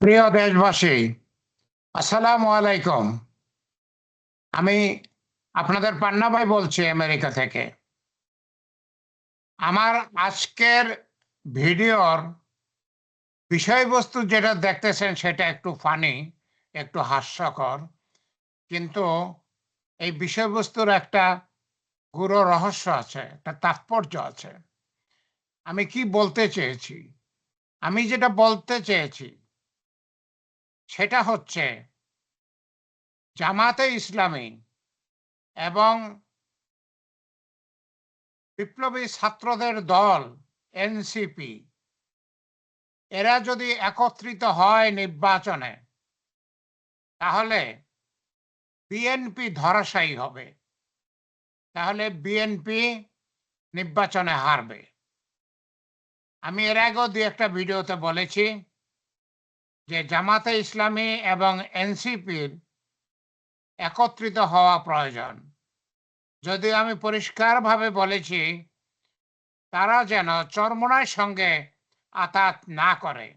প্রিয় দেশবাসী, আসসালামু আলাইকুম। আমি আপনাদের পান্না ভাই বলছি আমেরিকা থেকে। আমার আজকের ভিডিওর বিষয়বস্তু যেটা দেখতেছেন সেটা একটু ফানি একটু হাস্যকর। কিন্তু এই বিষয়বস্তুর একটা গুরু রহস্য আছে, একটা তাৎপর্য আছে। আমি কি বলতে চেয়েছি? আমি যেটা বলতে চেয়েছি, সেটা হচ্ছে জামাতে ইসলামী এবং বিপ্লবী ছাত্রদের দল, এনসিপি, এরা যদি একত্রিত হয় নির্বাচনে, তাহলে বিএনপি ধরাশায়ী হবে। তাহলে বিএনপি নির্বাচনে হারবে। আমি এর আগেও দু একটা ভিডিওতে বলেছি যে জামাতে ইসলামী এবং এনসিপির একত্রিত হওয়া প্রয়োজন। যদি আমি পরিষ্কারভাবে বলেছি, তারা যেন চরমনার সঙ্গে আতাত না করে।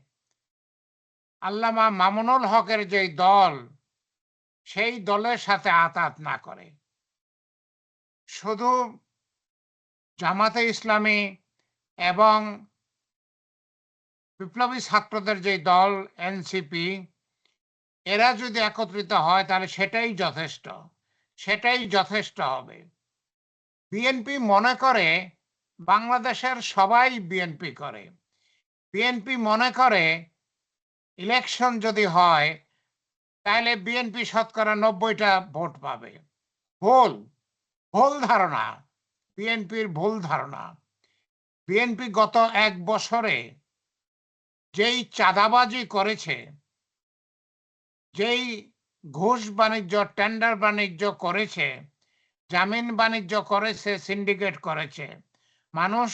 আল্লামা মামুনুল হকের যে দল, সেই দলের সাথে আতাত না করে। শুধু জামাতে ইসলামী এবং বিপ্লবী ছাত্রদের যে দল, এনসিপি, এরা যদি একত্রিত হয়, তাহলে সেটাই যথেষ্ট। সেটাই যথেষ্ট হবে। বিএনপি মনে করে বাংলাদেশের সবাই বিএনপি করে। বিএনপি মনে করে ইলেকশন যদি হয়, তাহলে বিএনপি শতকরা নব্বইটা ভোট পাবে। ভুল ভুল ধারণা। বিএনপির ভুল ধারণা। বিএনপি গত এক বছরে যেই চাঁদাবাজি করেছে, যেই ঘুষ বাণিজ্য টেন্ডার বাণিজ্য করেছে, জামিন বাণিজ্য করেছে সিন্ডিকেট করেছে, মানুষ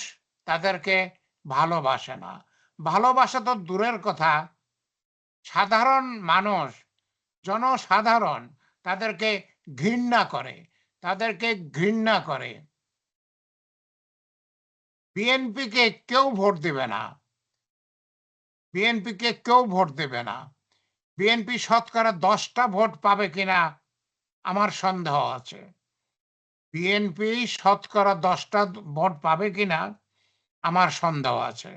তাদেরকে ভালোবাসে না। ভালোবাসা তো দূরের কথা। সাধারণ মানুষ, জনসাধারণ তাদেরকে ঘৃণা করে, তাদেরকে ঘৃণা করে। বিএনপিকে কেউ ভোট দেবে না। বিএনপিকে কেউ ভোট দেবে না। বিএনপি শতকরা দশটা ভোট পাবে কিনা আমার সন্দেহ আছে। বিএনপি শতকরা দশটা ভোট পাবে কিনা আমার সন্দেহ আছে।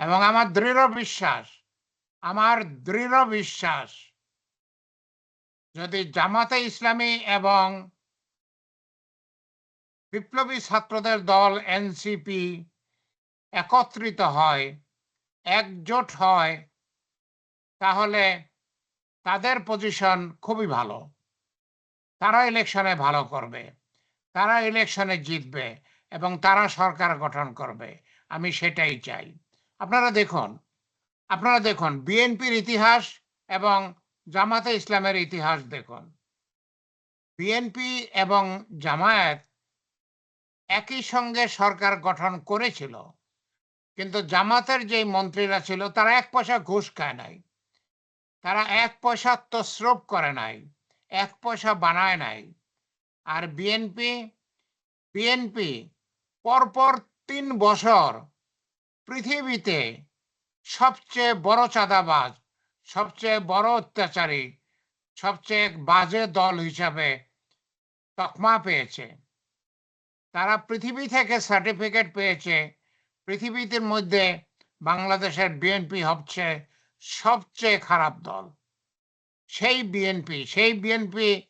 এবং আমার দৃঢ় বিশ্বাস, আমার দৃঢ় বিশ্বাস, যদি জামাতে ইসলামী এবং বিপ্লবী ছাত্রদের দল এনসিপি একত্রিত হয় একজোট হয়, তাহলে তাদের পজিশন খুবই ভালো। তারা ইলেকশনে ভালো করবে, তারা ইলেকশনে জিতবে এবং তারা সরকার গঠন করবে। আমি সেটাই চাই। আপনারা দেখুন আপনারা দেখুন, বিএনপির ইতিহাস এবং জামাতে ইসলামের ইতিহাস দেখুন। বিএনপি এবং জামায়াত একই সঙ্গে সরকার গঠন করেছিল। কিন্তু জামাতের যে মন্ত্রীরা ছিল, তারা এক পয়সা ঘুষ খায় নাই। তারা এক পয়সা তসরুপ করে নাই, এক পয়সা বানায় নাই। আর বিএনপি বিএনপি পরপর তিন বছর পৃথিবীতে সবচেয়ে বড় চাঁদাবাজ, সবচেয়ে বড় অত্যাচারী, সবচেয়ে বাজে দল হিসাবে তকমা পেয়েছে। তারা পৃথিবী থেকে সার্টিফিকেট পেয়েছে পৃথিবীতে মধ্যে বাংলাদেশের বিএনপি হচ্ছে সবচেয়ে খারাপ দল। সেই বিএনপি সেই বিএনপি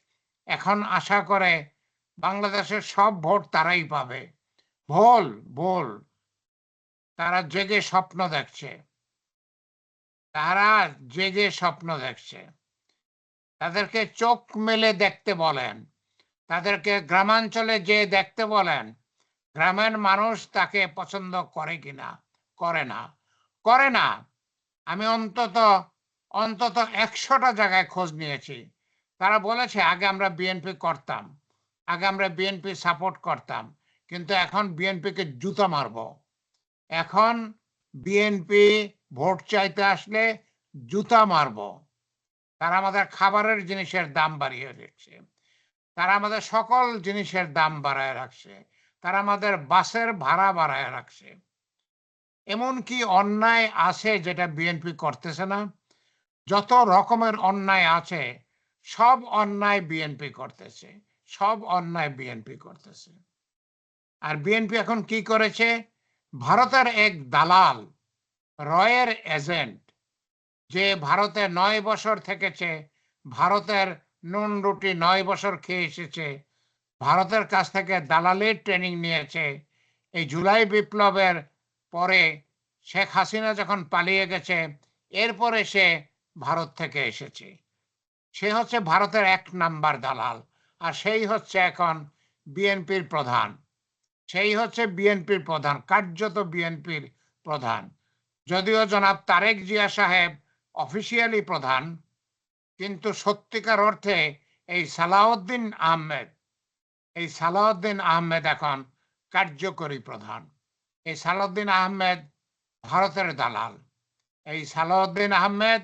এখন আশা করে বাংলাদেশের সব ভোট তারাই পাবে। ভোল ভোল। তারা জেগে স্বপ্ন দেখছে। তারা জেগে স্বপ্ন দেখছে। তাদেরকে চোখ মেলে দেখতে বলেন। তাদেরকে গ্রামাঞ্চলে যে দেখতে বলেন। গ্রামের মানুষ তাকে পছন্দ করে কিনা? করে না। করে না। আমি অন্তত অন্তত একশোটা জায়গায় খোঁজ নিয়েছি। তারা বলেছে, আগে আমরা বিএনপি করতাম। আগে আমরা বিএনপি সাপোর্ট করতাম। কিন্তু এখন বিএনপিকে জুতা মারব। এখন বিএনপি ভোট চাইতে আসলে জুতা মারব। তারা আমাদের খাবারের জিনিসের দাম বাড়িয়ে দিচ্ছে। তারা আমাদের সকল জিনিসের দাম বাড়ায় রাখছে। তারা আমাদের বাসের ভাড়া বাড়ায় রাখছে। এমন কি অন্যায় আছে যেটা বিএনপি করতেছে না। যত রকমের অন্যায় আছে, সব অন্যায় বিএনপি করতেছে। সব অন্যায় বিএনপি করতেছে। আর বিএনপি এখন কি করেছে? ভারতের এক দালাল, রয়ের এজেন্ট, যে ভারতে নয় বছর থেকেছে, ভারতের নুন রুটি নয় বছর খেয়ে এসেছে ভারতের কাছ থেকে দালালির ট্রেনিং নিয়েছে। এই জুলাই বিপ্লবের পরে শেখ হাসিনা যখন পালিয়ে গেছে, এরপরে সে ভারত থেকে এসেছে। সে হচ্ছে ভারতের এক নাম্বার দালাল, আর সেই হচ্ছে এখন বিএনপির প্রধান। সেই হচ্ছে বিএনপির প্রধান, কার্যত বিএনপির প্রধান। যদিও জনাব তারেক জিয়া সাহেব অফিসিয়ালি প্রধান, কিন্তু সত্যিকার অর্থে এই সালাউদ্দিন আহমেদ এই সালাউদ্দিন আহমেদ এখন কার্যকরী প্রধান। এই সালাউদ্দিন আহমেদ ভারতের দালাল। এই সালাউদ্দিন আহমেদ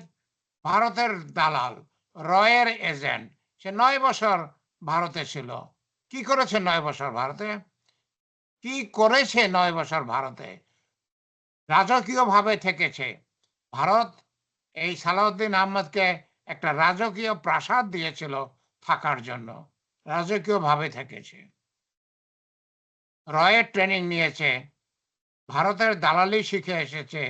ভারতের দালাল, রয়ের এজেন্ট। সে নয় বছর ভারতে ছিল। কি করেছে নয় বছর ভারতে? কি করেছে নয় বছর ভারতে? রাজকীয় ভাবে থেকেছে ভারত এই সালাউদ্দিন আহমদকে একটা রাজকীয় প্রাসাদ দিয়েছিল থাকার জন্য। রাজকীয় ভাবে থেকেছে। রয়ের ট্রেনিং নিয়েছে, ভারতের দালালি শিখে এসেছে।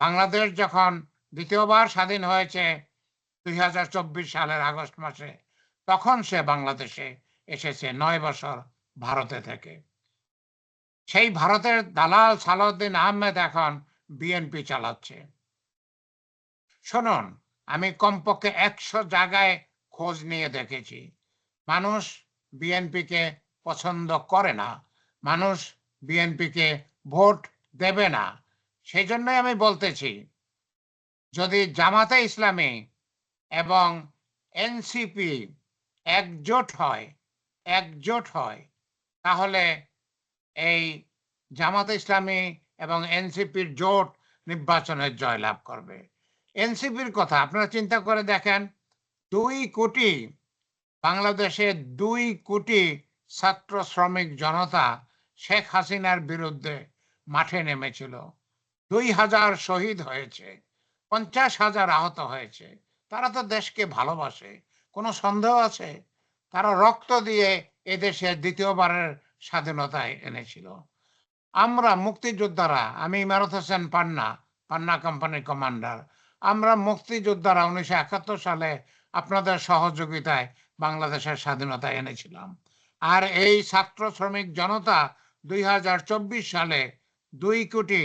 বাংলাদেশ যখন দ্বিতীয়বার স্বাধীন হয়েছে দুই সালের আগস্ট মাসে, তখন সে বাংলাদেশে এসেছে নয় বছর ভারতে থেকে। সেই ভারতের দালাল সালাউদ্দিন আহমেদ এখন বিএনপি চালাচ্ছে। শুনুন, আমি কমপক্ষে একশো জায়গায় খোঁজ নিয়ে দেখেছি। মানুষ বিএনপিকে পছন্দ করে না, মানুষ বিএনপিকে ভোট দেবে না। সেই জন্যই আমি বলতেছি, যদি জামাতে ইসলামী এবং এনসিপি একজোট হয় একজোট হয়, তাহলে এই জামাতে ইসলামী এবং এনসিপির জোট নির্বাচনের জয়লাভ করবে। এনসিপির কথা আপনারা চিন্তা করে দেখেন, দুই কোটি বাংলাদেশের দুই কোটি ছাত্র শ্রমিক জনতা শেখ হাসিনার বিরুদ্ধে মাঠে নেমেছিল। দুই হাজার শহীদ হয়েছে, পঞ্চাশ হাজার আহত হয়েছে। তারা তো দেশকে ভালোবাসে, কোনো সন্দেহ আছে? তারা রক্ত দিয়ে এদেশের দ্বিতীয়বারের স্বাধীনতায় এনেছিল। আমরা মুক্তিযোদ্ধারা, আমি ইমারত হোসেন পান্না পান্না কোম্পানির কমান্ডার। আমরা মুক্তিযোদ্ধারা উনিশশো একাত্তর সালে আপনাদের সহযোগিতায় বাংলাদেশের স্বাধীনতা এনেছিলাম। আর এই ছাত্র শ্রমিক জনতা দুই হাজার চব্বিশ সালে দুই কোটি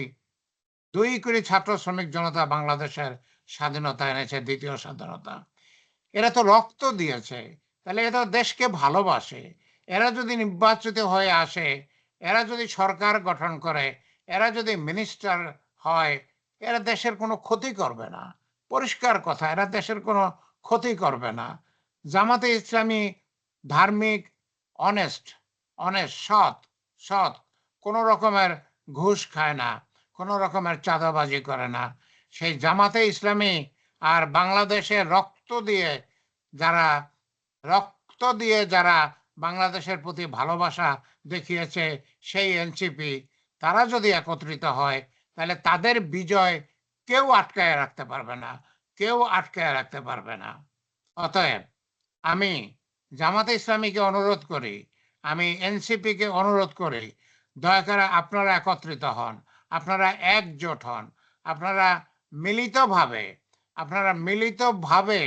দুই কোটি ছাত্র শ্রমিক জনতা বাংলাদেশের স্বাধীনতা এনেছে, দ্বিতীয় স্বাধীনতা। এরা তো রক্ত দিয়েছে, তাহলে এরা দেশকে ভালোবাসে। এরা যদি নির্বাচিত হয়ে আসে, এরা যদি সরকার গঠন করে, এরা যদি মিনিস্টার হয়, এরা দেশের কোনো ক্ষতি করবে না। পরিষ্কার কথা, এরা দেশের কোনো ক্ষতি করবে না। জামাতে ইসলামী, ধার্মিক অনেস্ট অনেস্ট সৎ সৎ। কোনো রকমের ঘুষ খায় না, কোনো রকমের চাঁদাবাজি করে না। সেই জামাতে ইসলামী আর বাংলাদেশে রক্ত দিয়ে যারা, রক্ত দিয়ে যারা বাংলাদেশের প্রতি ভালোবাসা দেখিয়েছে সেই এনসিপি তারা যদি একত্রিত হয়, তাহলে তাদের বিজয় কেউ আটকায় রাখতে পারবে না, কেউ আটকায় রাখতে পারবে না। অতএব আমি জামাতে ইসলামীকে অনুরোধ করি, আমি এনসিপিকে অনুরোধ করি, দয়া করে আপনারা একত্রিত হন, আপনারা একজোট হন, আপনারা মিলিতভাবে আপনারা মিলিতভাবে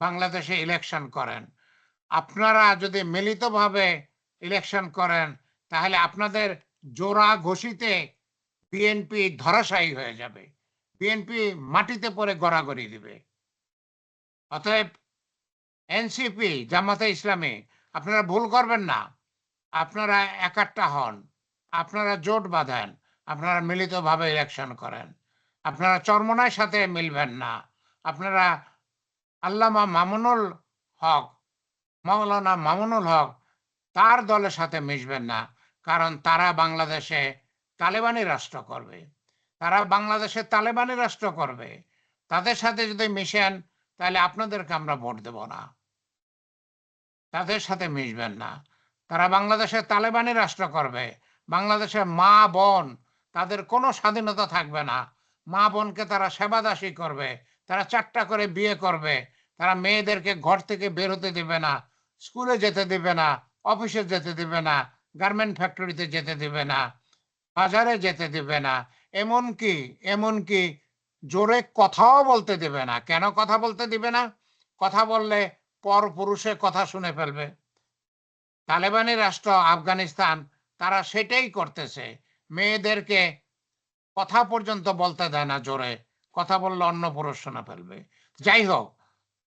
বাংলাদেশে ইলেকশন করেন। আপনারা যদি মিলিতভাবে ইলেকশন করেন, তাহলে আপনাদের জোড়া ঘোষিতে বিএনপি ধরাশায়ী হয়ে যাবে, বিএনপি মাটিতে পরে গড়াগড়ি দিবে। অতএব এনসিপি, জামাতে ইসলামী, আপনারা ভুল করবেন না। আপনারা একাট্টা হন। আপনারা জোট বাঁধেন। আপনারা মিলিতভাবে ইলেকশন করেন। আপনারা চরমনার সাথে মিলবেন না। আপনারা আল্লামা মামুনুল হক, মাওলানা মামুনুল হক, তার দলের সাথে মিশবেন না। কারণ তারা বাংলাদেশে তালেবানি রাষ্ট্র করবে। তারা বাংলাদেশে তালেবানি রাষ্ট্র করবে। তাদের সাথে যদি মিশেন, তাহলে আপনাদেরকে আমরা ভোট দেব না। তাদের সাথে মিশবেন না। তারা বাংলাদেশের তালেবানি রাষ্ট্র করবে। বাংলাদেশের মা বোন, তাদের কোনো স্বাধীনতা থাকবে না। মা বোনকে তারা সেবাদাসী করবে, তারা চারটা করে বিয়ে করবে। তারা মেয়েদেরকে ঘর থেকে বের হতে দেবে না, স্কুলে যেতে দেবে না, অফিসে যেতে দেবে না, গার্মেন্ট ফ্যাক্টরিতে যেতে দেবে না, বাজারে যেতে দেবে না। এমনকি এমনকি জোরে কথাও বলতে দেবে না। কেন কথা বলতে দিবে না? কথা বললে পর পুরুষে কথা শুনে ফেলবে। তালেবানি রাষ্ট্র আফগানিস্তান, তারা সেটাই করতেছে। মেয়েদেরকে কথা পর্যন্ত বলতে দেয় না জোরে। কথা বললে অন্য পুরুষ শুনে ফেলবে। যাই হোক,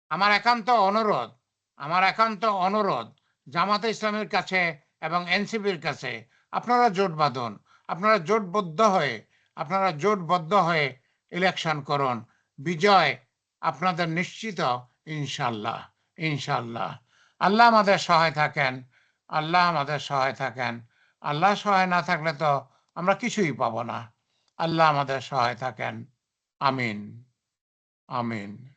আমার একান্ত অনুরোধ, আমার একান্ত অনুরোধ জামাতে ইসলামের কাছে এবং এনসিপির কাছে, আপনারা জোট বাঁধুন, আপনারা জোটবদ্ধ হয়ে, আপনারা জোটবদ্ধ হয়ে ইলেকশন করুন। বিজয় আপনাদের নিশ্চিত, ইনশাল্লাহ। ইনশাল্লাহ আল্লাহ আমাদের সহায় থাকেন, আল্লাহ আমাদের সহায় থাকেন। আল্লাহ সহায় না থাকলে তো আমরা কিছুই পাবো না। আল্লাহ আমাদের সহায় থাকেন। আমিন। আমিন।